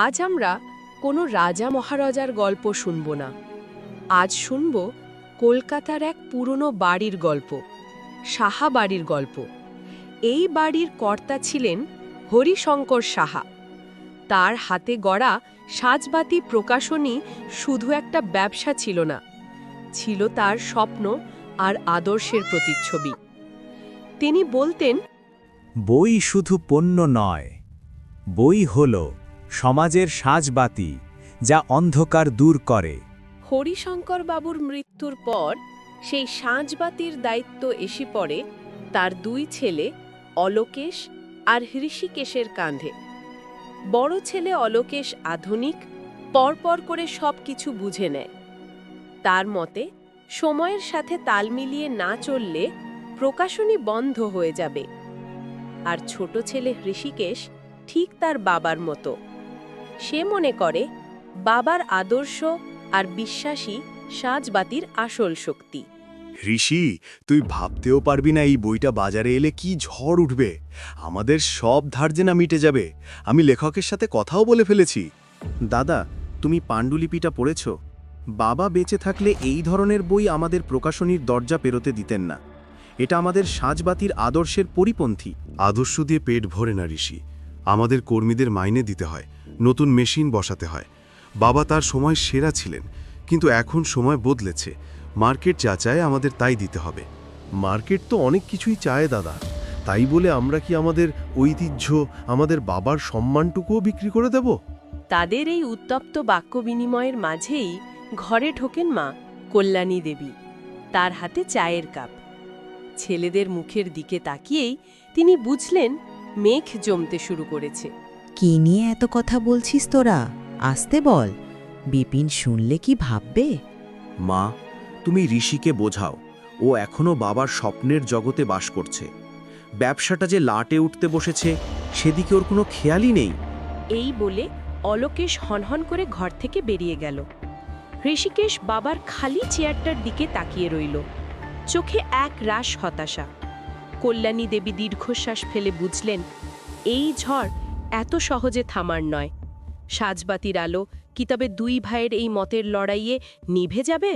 আজ আমরা কোনো রাজা মহারাজার গল্প শুনব না। আজ শুনব কলকাতার এক পুরনো বাড়ির গল্প, সাহা বাড়ির গল্প। এই বাড়ির কর্তা ছিলেন হরিশঙ্কর সাহা। তার হাতে গড়া সাজবাতি প্রকাশনী শুধু একটা ব্যবসা ছিল না, ছিল তার স্বপ্ন আর আদর্শের প্রতিচ্ছবি। তিনি বলতেন, বই শুধু পণ্য নয়, বই হল সমাজের সাজবাতি যা অন্ধকার দূর করে। হরিশঙ্কর বাবুর মৃত্যুর পর সেই সাঁঝবাতির দায়িত্ব এসে পড়ে তার দুই ছেলে, অলোকেশ আর হৃষিকেশের কাঁধে। বড় ছেলে অলোকেশ আধুনিক, পরপর করে সব কিছু বুঝে নেয়। তার মতে, সময়ের সাথে তাল মিলিয়ে না চললে প্রকাশনী বন্ধ হয়ে যাবে। আর ছোট ছেলে হৃষিকেশ ঠিক তার বাবার মতো। সে মনে করে বাবার আদর্শ আর বিশ্বাসী সাজবাতির আসল শক্তি। ঋষি তুই ভাবতেও পারবি না এই বইটা বাজারে এলে কি ঝড় উঠবে। আমাদের সব ধার যে না মিটে যাবে। আমি লেখকের সাথে কথাও বলে ফেলেছি। দাদা তুমি পাণ্ডুলিপিটা পড়েছ? বাবা বেঁচে থাকলে এই ধরনের বই আমাদের প্রকাশনীর দরজা পেরোতে দিতেন না। এটা আমাদের সাজবাতির আদর্শের পরিপন্থী। আদর্শ দিয়ে পেট ভরে না ঋষি। আমাদের কর্মীদের মাইনে দিতে হয় নতুন মেশিন বসাতে হয়। বাবা তার সময় সেরা ছিলেন কিন্তু এখন সময় বদলেছে। মার্কেট যা চায় আমাদের তাই দিতে হবে। মার্কেট তো অনেক কিছুই চায় দাদা। তাই বলে আমরা কি আমাদের ঐতিহ্য আমাদের বাবার সম্মানটুকুও বিক্রি করে দেব? তাদের এই উত্তপ্ত বাক্য বিনিময়ের মাঝেই ঘরে ঢোকেন মা কল্যাণী দেবী। তার হাতে চায়ের কাপ। ছেলেদের মুখের দিকে তাকিয়েই তিনি বুঝলেন মেঘ জমতে শুরু করেছে। কি নিয়ে এত কথা বলছিস তোরা? আসতে বল। বিপিন শুনলে কি ভাববে? মা তুমি ঋষিকে বোঝাও। ও এখনও বাবার স্বপ্নের জগতে বাস করছে। ব্যবসাটা যে লাটে উঠতে বসেছে সেদিকে ওর কোনো খেয়ালই নেই। এই বলে অলোকেশ হনহন করে ঘর থেকে বেরিয়ে গেল। ঋষিকেশ বাবার খালি চেয়ারটার দিকে তাকিয়ে রইল। চোখে এক রাশ হতাশা। কল্যাণী দেবী দীর্ঘশ্বাস ফেলে বুঝলেন, এই ঝড় এত সহজে থামার নয়। সাজবাতির আলো কি তবে দুই ভাইয়ের এই মতের লড়াইয়ে নিভে যাবে?